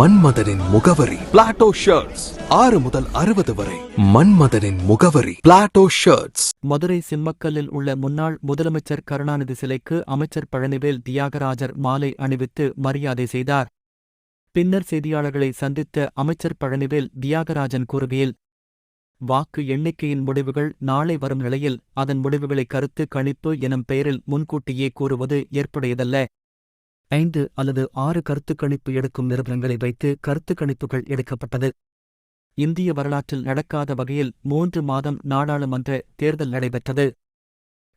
மன்மதனின் முகவரி. Plato shirts ஆறு முதல் அறுபது வரை. மன்மதனின் முகவரி. பிளாட்டோ ஷர்ட்ஸ் மதுரை சிம்மக்கல்லில் உள்ள முன்னாள் முதலமைச்சர் கருணாநிதி சிலைக்கு அமைச்சர் பழனிவேல் தியாகராஜர் மாலை அணிவித்து மரியாதை செய்தார். பின்னர் செய்தியாளர்களை சந்தித்த அமைச்சர் பழனிவேல் தியாகராஜன் கூறுகையில் வாக்கு எண்ணிக்கையின் முடிவுகள் நாளை வரும் நிலையில் அதன் முடிவுகளை கருத்து கணிப்பு எனும் பெயரில் முன்கூட்டியே கூறுவது ஏற்புடையதல்ல. ஐந்து அல்லது ஆறு கருத்துக்கணிப்பு எடுக்கும் நிறுவனங்களை வைத்து கருத்துக்கணிப்புகள் எடுக்கப்பட்டது. இந்திய வரலாற்றில் நடக்காத வகையில் மூன்று மாதம் நாடாளுமன்ற தேர்தல் நடைபெற்றது.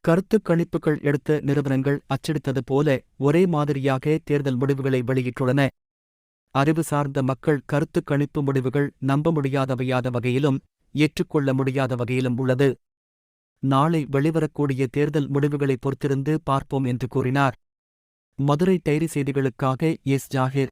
கருத்துக்கணிப்புகள் எடுத்த நிறுவனங்கள் அச்சடித்தது போல ஒரே மாதிரியாக தேர்தல் முடிவுகளை வெளியிட்டுள்ளன. அறிவு சார்ந்த மக்கள் கருத்துக்கணிப்பு முடிவுகள் நம்ப முடியாதவையாத வகையிலும் ஏற்றுக்கொள்ள முடியாத வகையிலும் உள்ளது. நாளை வெளிவரக்கூடிய தேர்தல் முடிவுகளை பொறுத்திருந்து பார்ப்போம் என்று கூறினார். மதுரை டைரி செய்திகளுக்காக S Zakir